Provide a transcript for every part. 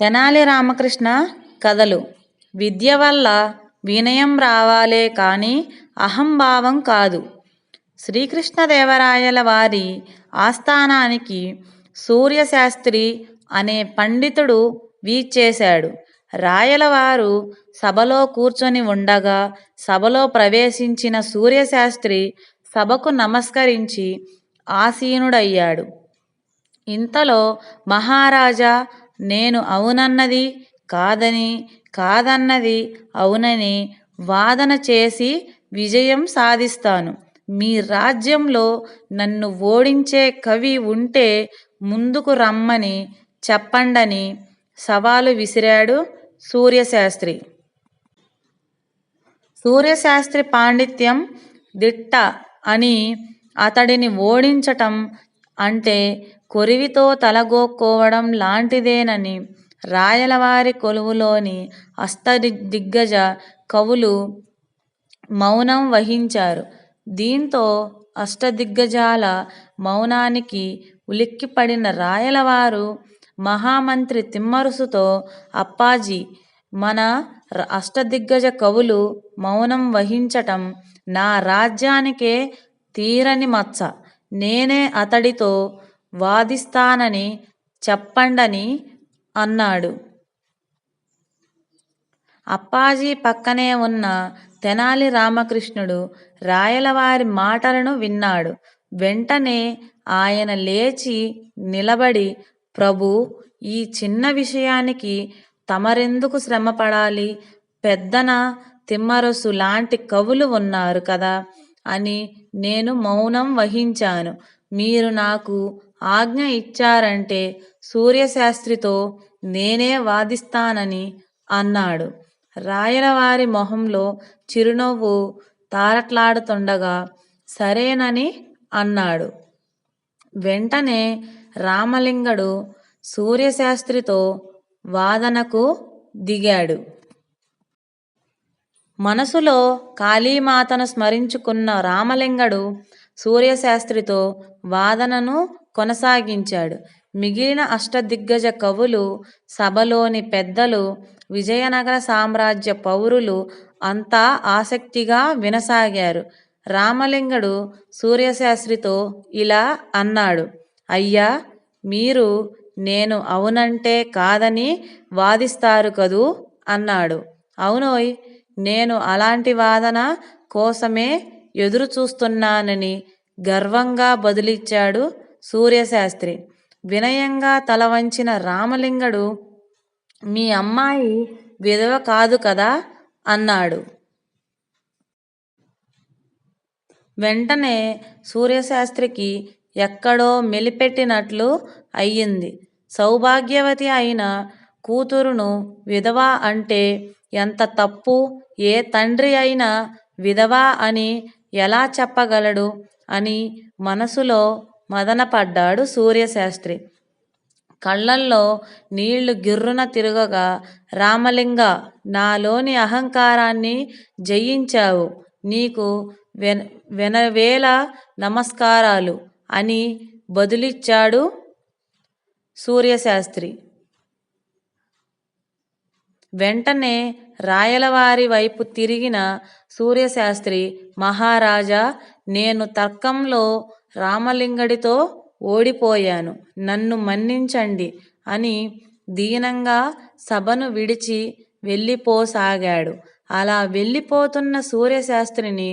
తెనాలి రామకృష్ణ కథలు. విద్య వల్ల వినయం రావాలే కానీ అహంభావం కాదు. శ్రీకృష్ణదేవరాయల వారి ఆస్థానానికి సూర్యశాస్త్రి అనే పండితుడు వీచేశాడు రాయలవారు సభలో కూర్చొని ఉండగా సభలో ప్రవేశించిన సూర్యశాస్త్రి సభకు నమస్కరించి ఆసీనుడయ్యాడు. ఇంతలో మహారాజా నేను అవునన్నది కాదని కాదన్నది అవునని వాదన చేసి విజయం సాధిస్తాను. మీ రాజ్యంలో నన్ను ఓడించే కవి ఉంటే ముందుకు రమ్మని చెప్పండని సవాలు విసిరాడు సూర్యశాస్త్రి. సూర్యశాస్త్రి పాండిత్యం దిట్ట అని అతడిని ఓడించటం అంటే కొరివితో తలగోక్కోవడం లాంటిదేనని రాయలవారి కొలువులోని అష్టదిగ్గజ కవులు మౌనం వహించారు. దీంతో అష్టదిగ్గజాల మౌనానికి ఉలిక్కిపడిన రాయలవారు మహామంత్రి తిమ్మరుసుతో అప్పాజీ మన అష్టదిగ్గజ కవులు మౌనం వహించటం నా రాజ్యానికే తీరని మచ్చ. నేనే అతడితో వాదిస్తానని చెప్పండని అన్నాడు. అప్పాజీ పక్కనే ఉన్న తెనాలి రామకృష్ణుడు రాయలవారి మాటలను విన్నాడు. వెంటనే ఆయన లేచి నిలబడి ప్రభు ఈ చిన్న విషయానికి తమరెందుకు శ్రమపడాలి? పెద్దన తిమ్మరసు లాంటి కవులు ఉన్నారు కదా. అని నేను మౌనం వహించాను. మీరు నాకు ఆజ్ఞ ఇచ్చారంటే సూర్యశాస్త్రితో నేనే వాదిస్తానని అన్నాడు. రాయలవారి మొహంలో చిరునవ్వు తారట్లాడుతుండగా సరేనని అన్నాడు. వెంటనే రామలింగడు సూర్యశాస్త్రితో వాదనకు దిగాడు. మనసులో కాళీమాతను స్మరించుకున్న రామలింగడు సూర్యశాస్త్రితో వాదనను కొనసాగించాడు. మిగిలిన అష్టదిగ్గజ కవులు సభలోని పెద్దలు విజయనగర సామ్రాజ్య పౌరులు అంతా ఆసక్తిగా వినసాగారు. రామలింగడు సూర్యశాస్త్రితో ఇలా అన్నాడు అయ్యా మీరు నేను అవునంటే కాదని వాదిస్తారు కదూ అన్నాడు. అవునోయ్ నేను అలాంటి వాదన కోసమే ఎదురు చూస్తున్నానని గర్వంగా బదులిచ్చాడు సూర్యశాస్త్రి. వినయంగా తల వంచిన రామలింగడు మీ అమ్మాయి విధవ కాదు కదా? అన్నాడు. వెంటనే సూర్యశాస్త్రికి ఎక్కడో మెలిపెట్టినట్లు అయ్యింది. సౌభాగ్యవతి అయిన కూతురును విధవ అంటే ఎంత తప్పు? ఏ తండ్రి అయినా విధవ అని ఎలా చెప్పగలడు? అని మనసులో మదనపడ్డాడు సూర్యశాస్త్రి. కళ్ళల్లో నీళ్ళు గిర్రున తిరగగా రామలింగ నాలోని అహంకారాన్ని జయించావు. నీకు వెన వెనవేల నమస్కారాలు అని బదులిచ్చాడు సూర్యశాస్త్రి. వెంటనే రాయలవారి వైపు తిరిగిన సూర్యశాస్త్రి మహారాజా నేను తర్కంలో రామలింగడితో ఓడిపోయాను. నన్ను మన్నించండి అని దీనంగా సభను విడిచి వెళ్ళిపోసాగాడు. అలా వెళ్ళిపోతున్న సూర్యశాస్త్రిని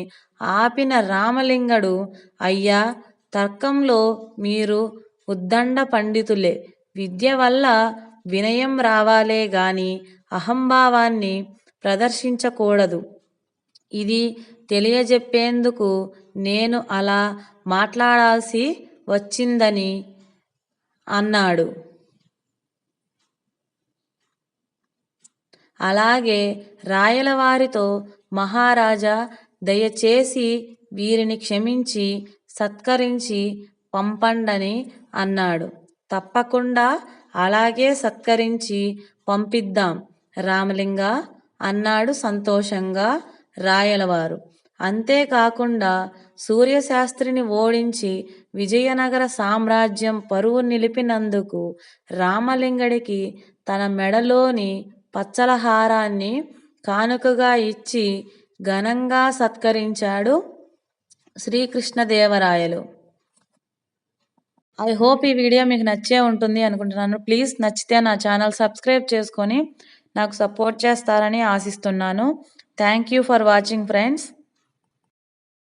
ఆపిన రామలింగడు అయ్యా తర్కంలో మీరు ఉద్దండ పండితులే విద్య వల్ల వినయం రావాలే గాని అహంభావాన్ని ప్రదర్శించకూడదు. ఇది తెలియజెప్పేందుకు నేను అలా మాట్లాడాల్సి వచ్చిందని అన్నాడు. అలాగే రాయలవారితో మహారాజా దయచేసి వీరిని క్షమించి సత్కరించి పంపండని అన్నాడు. తప్పకుండా అలాగే సత్కరించి పంపిద్దాం. రామలింగ అన్నాడు సంతోషంగా రాయలవారు. అంతేకాకుండా సూర్యశాస్త్రిని ఓడించి విజయనగర సామ్రాజ్యం పరువు నిలిపినందుకు రామలింగడికి తన మెడలోని పచ్చల హారాన్ని కానుకగా ఇచ్చి ఘనంగా సత్కరించాడు శ్రీకృష్ణదేవరాయలు. ఐ హోప్ ఈ వీడియో మీకు నచ్చే ఉంటుంది అనుకుంటున్నాను. ప్లీజ్ నచ్చితే నా ఛానల్ సబ్స్క్రైబ్ చేసుకొని నాకు సపోర్ట్ చేస్తారని ఆశిస్తున్నాను. Thank you for watching friends